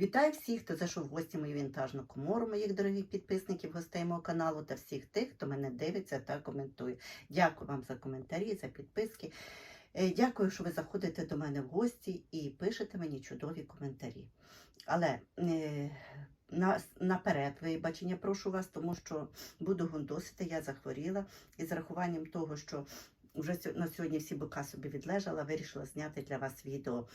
Вітаю всіх, хто зайшов в гості мою вінтажну комору, моїх дорогих підписників, гостей мого каналу та всіх тих, хто мене дивиться та коментує. Дякую вам за коментарі, за підписки. Е, Дякую, що ви заходите до мене в гості і пишете мені чудові коментарі. Але е, на, наперед вибачення прошу вас, тому що буду гундосити, я захворіла і з рахуванням того, що вже на сьогодні всі бока собі відлежала, вирішила зняти для вас відео.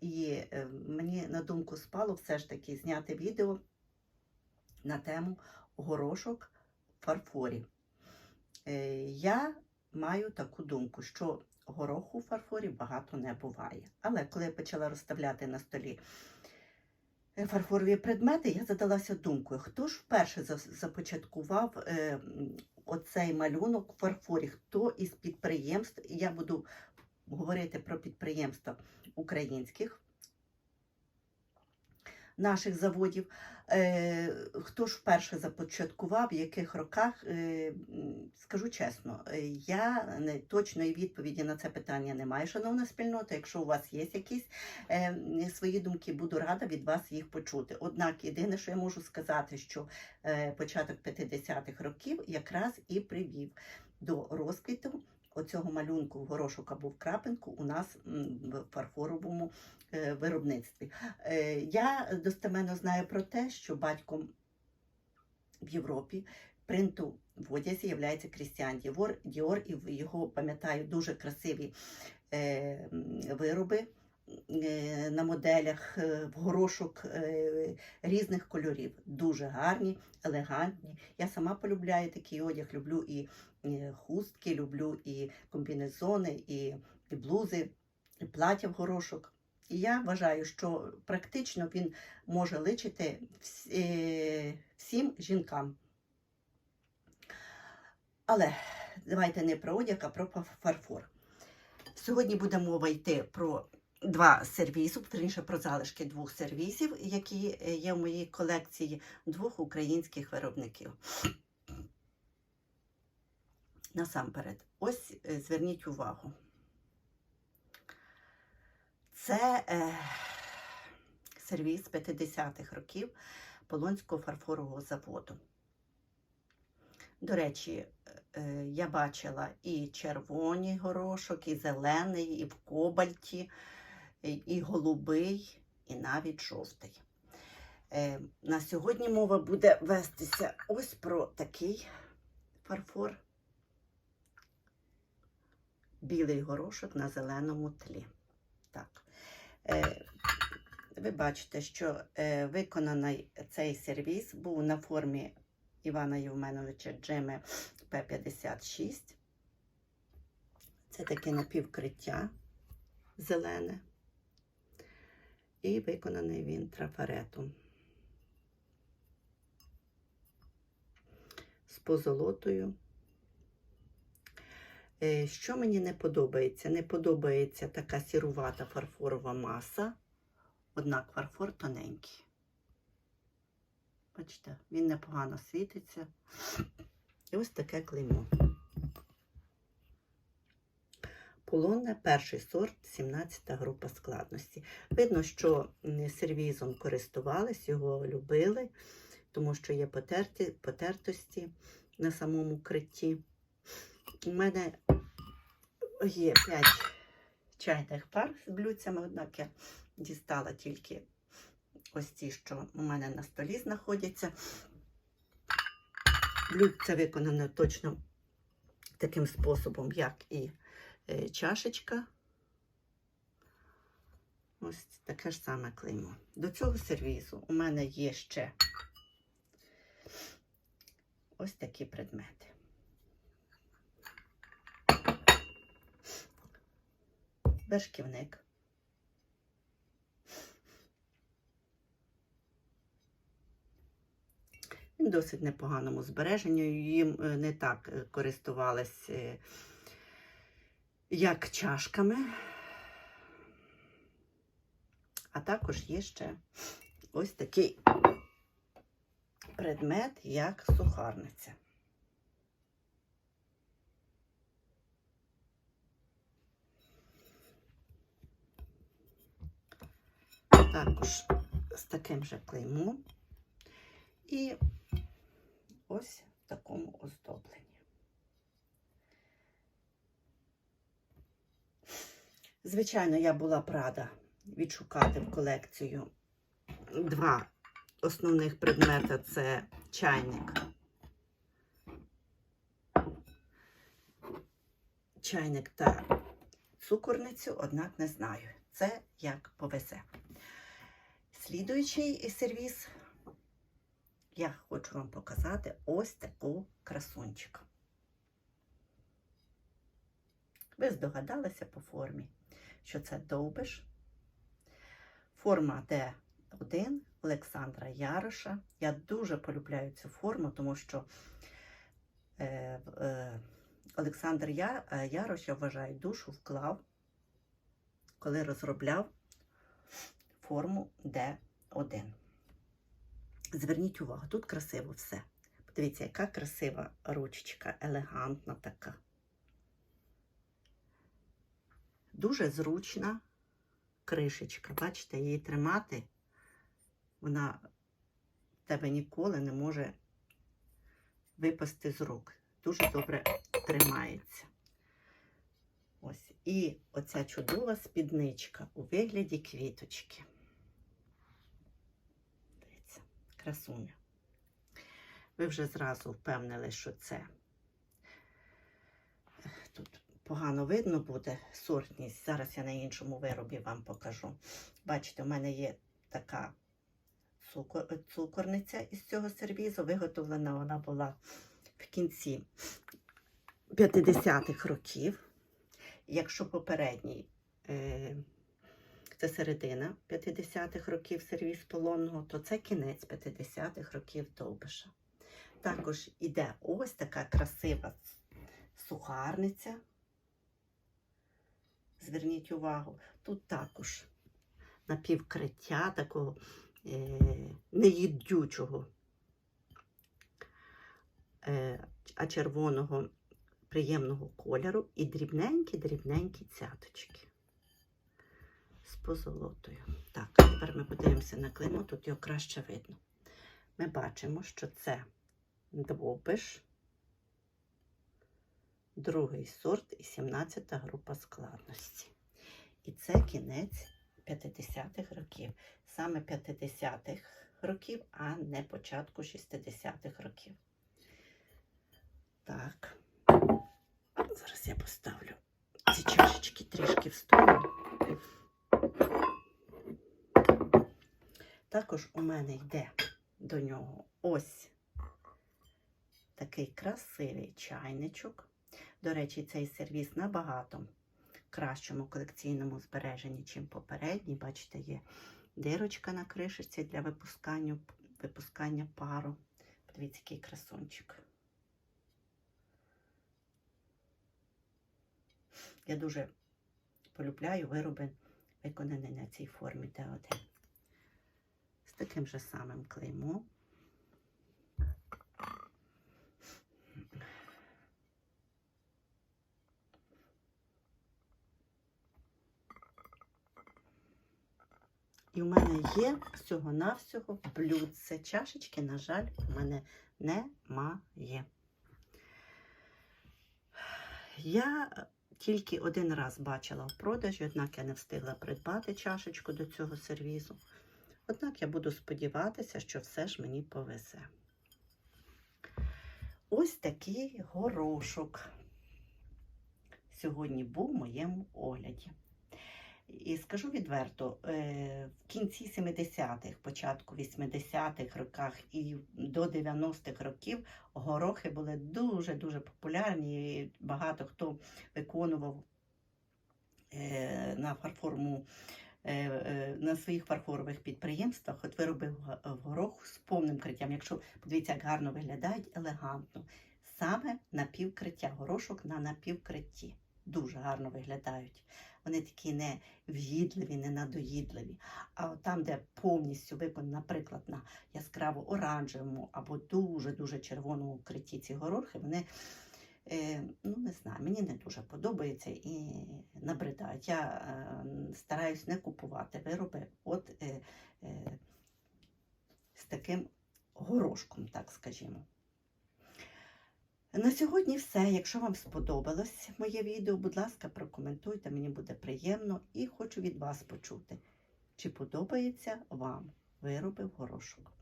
І е, мені на думку спало все ж таки зняти відео на тему горошок в фарфорі. Е, я маю таку думку, що гороху в фарфорі багато не буває. Але коли я почала розставляти на столі е, фарфорові предмети, я задалася думкою, хто ж вперше започаткував оцей малюнок в фарфорі, хто із підприємств, я буду говорити про підприємства українських наших заводів. Е, хто ж вперше започаткував, в яких роках, е, скажу чесно, е, я точної відповіді на це питання не маю, шановна спільнота. Якщо у вас є якісь свої думки, буду рада від вас їх почути. Однак єдине, що я можу сказати, що початок 50-х років якраз і привів до розквіту оцього малюнку в горошок або в крапинку у нас в фарфоровому е, виробництві. Е, Я достеменно знаю про те, що батьком в Європі принту в одязі є Крістіан Діор, і його пам'ятаю дуже красиві е, вироби на моделях е, в горошок е, різних кольорів. Дуже гарні, елегантні. Я сама полюбляю такий одяг, люблю і е, хустки, люблю і комбінезони, і, блузи, і плаття в горошок. І я вважаю, що практично він може личити е, всім жінкам. Але давайте не про одяг, а про фарфор. Сьогодні буде мова йти про два сервіси, верніше про залишки двох сервісів, які е, є в моїй колекції двох українських виробників. Насамперед, ось е, зверніть увагу. Це е, сервіс 50-х років Полонського фарфорового заводу. До речі, е, я бачила і червоний горошок, і зелений, і в кобальті, і, і голубий, і навіть жовтий. Е, на сьогодні мова буде вестися ось про такий фарфор. Білий горошок на зеленому тлі. Так. Е, ви бачите, що е, виконаний цей сервіс був на формі Івана Євменовича Джими П-56. Це таке напівкриття зелене. І виконаний він трафаретом. З позолотою. Е, Що мені не подобається? Не подобається така сірувата фарфорова маса, однак фарфор тоненький. Бачите, він непогано світиться. І ось таке клеймо. Полонне перший сорт, 17 група складності. Видно, що сервізом користувались, його любили, тому що є потерті, потертості на самому критті. У мене є 5 чайних пар з блюдцями, однак я дістала тільки ось ті, що у мене на столі знаходяться. Блюдце виконане точно таким способом, як і чашечка. Ось таке ж саме клеймо. До цього сервізу у мене є ще ось такі предмети. Вершківник. Він досить непоганому збереженню. Їм е, не так е, користувались, е, як чашками. А також є ще ось такий предмет, як сухарниця. Також з таким же клеймом. І ось в такому оздобленні. Звичайно, я була б рада відшукати в колекцію два основних предмета це чайник. Чайник та цукорницю, однак не знаю. Це як повезе. Слідуючий сервіс я хочу вам показати ось таку красунчика. Ви здогадалися по формі, що це довбиш. Форма Д1 Олександра Яроша. Я дуже полюбляю цю форму, тому що е, е, Олександр Я, е, Ярош, я вважаю, душу вклав, коли розробляв форму Д1. Зверніть увагу, тут красиво все. Подивіться, яка красива ручечка, елегантна така. Дуже зручна кришечка. Бачите, її тримати, вона в тебе ніколи не може випасти з рук. Дуже добре тримається. Ось. І оця чудова спідничка у вигляді квіточки. Дивіться, красуня. Ви вже зразу впевнили, що це погано видно буде сортність. Зараз я на іншому виробі вам покажу. Бачите, у мене є така цукорниця із цього сервізу. Виготовлена вона була в кінці 50-х років. Якщо попередній е, це середина 50-х років сервіз полонного, то це кінець 50-х років довбиша. Також іде ось така красива сухарниця. Зверніть увагу, тут також напівкриття такого е, неїдючого, е, а червоного приємного кольору і дрібненькі-дрібненькі цяточки з позолотою. Так, тепер ми подивимося на клеймо, тут його краще видно. Ми бачимо, що це двобиш, другий сорт і 17 група складності. І це кінець 50-х років. Саме 50-х років, а не початку 60-х років. Так. Зараз я поставлю ці чашечки трішки в сторону. Також у мене йде до нього ось такий красивий чайничок. До речі, цей сервіс набагато кращому колекційному збереженні, чим попередній. Бачите, є дирочка на кришечці для випускання, випускання пару. Подивіться, який красунчик. Я дуже полюбляю вироби, виконані на цій формі Т1. З таким же самим клеймом. І в мене є всього-навсього блюдце. Чашечки, на жаль, у мене немає. Я тільки один раз бачила в продажі, однак я не встигла придбати чашечку до цього сервізу. Однак я буду сподіватися, що все ж мені повезе. Ось такий горошок сьогодні був в моєму огляді. І скажу відверто, е, в кінці 70-х, початку 80-х роках і до 90-х років горохи були дуже-дуже популярні. Багато хто виконував е, на фарформу. е, На своїх фарфорових підприємствах от виробив горох з повним криттям. Якщо подивіться, як гарно виглядають, елегантно. Саме напівкриття, горошок на напівкритті. Дуже гарно виглядають. Вони такі не в'їдливі, не надоїдливі. А там, де повністю виконані, наприклад, на яскраво оранжевому або дуже-дуже червоному критті ці горохи, вони, е, ну не знаю, мені не дуже подобається і набридають. Я е, стараюсь не купувати вироби от е, е, таким горошком, так скажімо. На сьогодні все. Якщо вам сподобалось моє відео, будь ласка, прокоментуйте, мені буде приємно і хочу від вас почути, чи подобається вам вироби в горошок.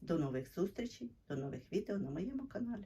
До нових зустрічей, до нових відео на моєму каналі.